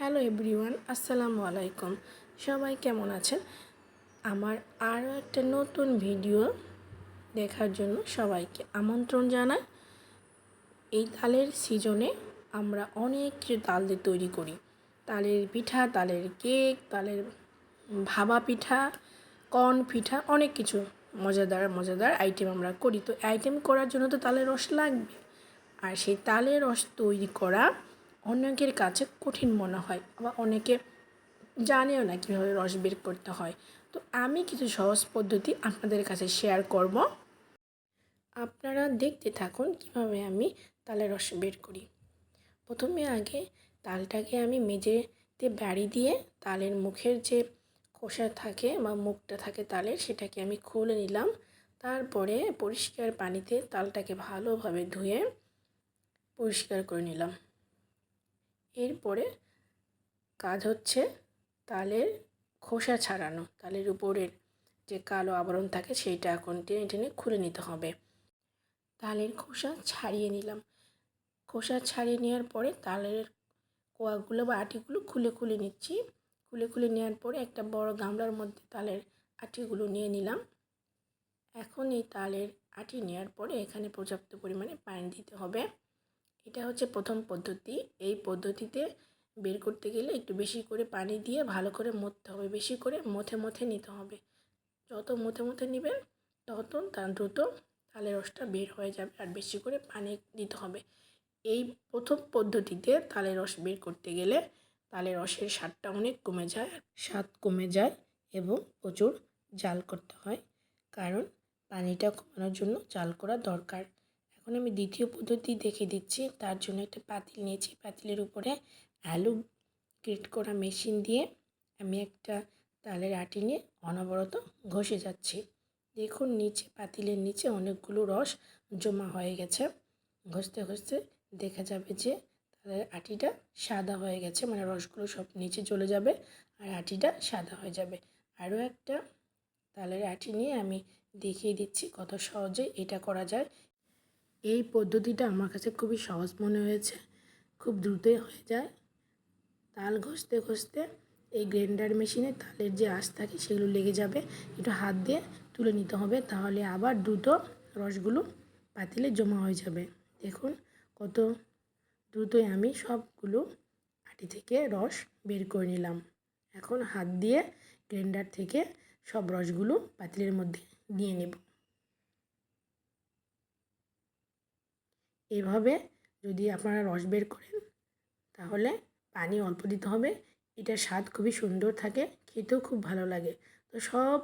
Hello everyone, আসসালামু আলাইকুম। সবাই কেমন আছেন? আমার আরও একটা নতুন ভিডিও দেখার জন্য সবাইকে আমন্ত্রণ জানাই। এই তালের সিজনে আমরা অনেক কিছু তাল দিয়ে তৈরি করি। তালের পিঠা, তালের কেক, তালের ভাবা পিঠা, কর্ন পিঠা, অনেক কিছু মজাদার মজাদার আইটেম আমরা করি। তো আইটেম করার জন্য তো তালের রস লাগবে। আর সেই তালের রস তৈরি করা অনেকের কাছে কঠিন মনে হয় আবার অনেকে জানেও না কীভাবে রস বের করতে হয়। তো আমি কিছু সহজ পদ্ধতি আপনাদের কাছে শেয়ার করব। আপনারা দেখতে থাকুন কীভাবে আমি তালের রস বের করি। প্রথমে আগে তালটাকে আমি মেঝেতে বাড়ি দিয়ে তালের মুখের যে খোসা থাকে বা মুখটা থাকে তালের সেটাকে আমি খুলে নিলাম। তারপরে পরিষ্কার পানিতে তালটাকে ভালোভাবে ধুয়ে পরিষ্কার করে নিলাম। এরপরে কাজ হচ্ছে তালের খোসা ছাড়ানো, তালের উপরের যে কালো আবরণ থাকে সেইটা এখন টেনে টেনে খুলে নিতে হবে। তালের খোসা ছাড়িয়ে নিলাম। খোসা ছাড়িয়ে নেওয়ার পরে তালের কোয়াগুলো বা আটিগুলো খুলে খুলে নিচ্ছি। খুলে খুলে নেওয়ার পরে একটা বড় গামলার মধ্যে তালের আটিগুলো নিয়ে নিলাম। এখন এই তালের আটি নেওয়ার পরে এখানে পর্যাপ্ত পরিমাণে পানি দিতে হবে। এটা হচ্ছে প্রথম পদ্ধতি। এই পদ্ধতিতে বের করতে গেলে একটু বেশি করে পানি দিয়ে ভালো করে মথতে হবে। বেশি করে মথে মথে নিতে হবে। যত মথে মথে নেবেন, তত তার দ্রুত তালের রসটা বের হয়ে যাবে আর বেশি করে পানি দিতে হবে। এই প্রথম পদ্ধতিতে তালের রস বের করতে গেলে তালের রসের স্বাদটা অনেক কমে যায়, স্বাদ কমে যায় এবং প্রচুর জাল করতে হয়। কারণ পানিটা কমানোর জন্য জাল করা দরকার। এখন আমি দ্বিতীয় পদ্ধতি দেখে দিচ্ছি। তার জন্য একটা পাতিল নিয়েছি। পাতিলের উপরে আলু গ্রেট করা মেশিন দিয়ে আমি একটা তালের আটি নিয়ে অনবরত ঘষে যাচ্ছি। দেখুন, নিচে, পাতিলের নিচে অনেকগুলো রস জমা হয়ে গেছে। ঘষতে ঘষতে দেখা যাবে যে তালের আটিটা সাদা হয়ে গেছে। মানে রসগুলো সব নিচে চলে যাবে আর আটিটা সাদা হয়ে যাবে। আরও একটা তালের আটি নিয়ে আমি দেখিয়ে দিচ্ছি কত সহজে এটা করা যায়। এই পদ্ধতিটা আমার কাছে খুবই সহজ মনে হয়েছে। খুব দ্রুতই হয়ে যায়। তাল ঘষতে ঘষতে এই গ্রাইন্ডার মেশিনে তালের যে আঁশ থাকে সেগুলো লেগে যাবে। একটু হাত দিয়ে তুলে নিতে হবে তাহলে আবার দ্রুত রসগুলো পাতিলে জমা হয়ে যাবে। দেখুন কত দ্রুতই আমি সবগুলো আটি থেকে রস বের করে নিলাম। এখন হাত দিয়ে গ্রাইন্ডার থেকে সব রসগুলো পাতিলের মধ্যে নিয়ে নেব। এভাবে যদি আপনারা রস বের করেন, তাহলে পানি অল্প দিতে হবে। এটার স্বাদ খুবই সুন্দর থাকে, খেতেও খুব ভালো লাগে। তো সব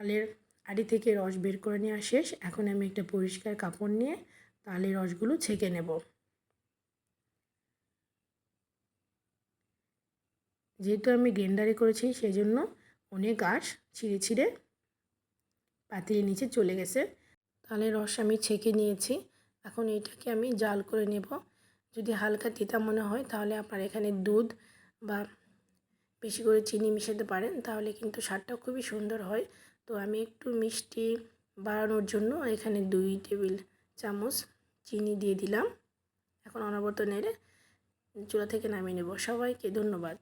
তালের আড়ি থেকে রস বের করে নেওয়া শেষ। এখন আমি একটা পরিষ্কার কাপড় নিয়ে তালের রসগুলো ছেঁকে নেব। যেহেতু আমি গ্রেন্ডারে করেছি সেই জন্য অনেক আঁশ ছিঁড়ে ছিঁড়ে পাতিলের নিচে চলে গেছে। তালের রস আমি ছেঁকে নিয়েছি। এখন এটাকে আমি জাল করে নেব। যদি হালকা তিতা মনে হয়, তাহলে আপনার এখানে দুধ বা বেশি করে চিনি মিশাতে পারেন, তাহলে কিন্তু স্বাদটা খুবই সুন্দর হয়। তো আমি একটু মিষ্টি বাড়ানোর জন্য এখানে দুই টেবিল চামচ চিনি দিয়ে দিলাম। এখন অনবরত নেড়ে চুলা থেকে নামিয়ে নেব। সবাইকে ধন্যবাদ।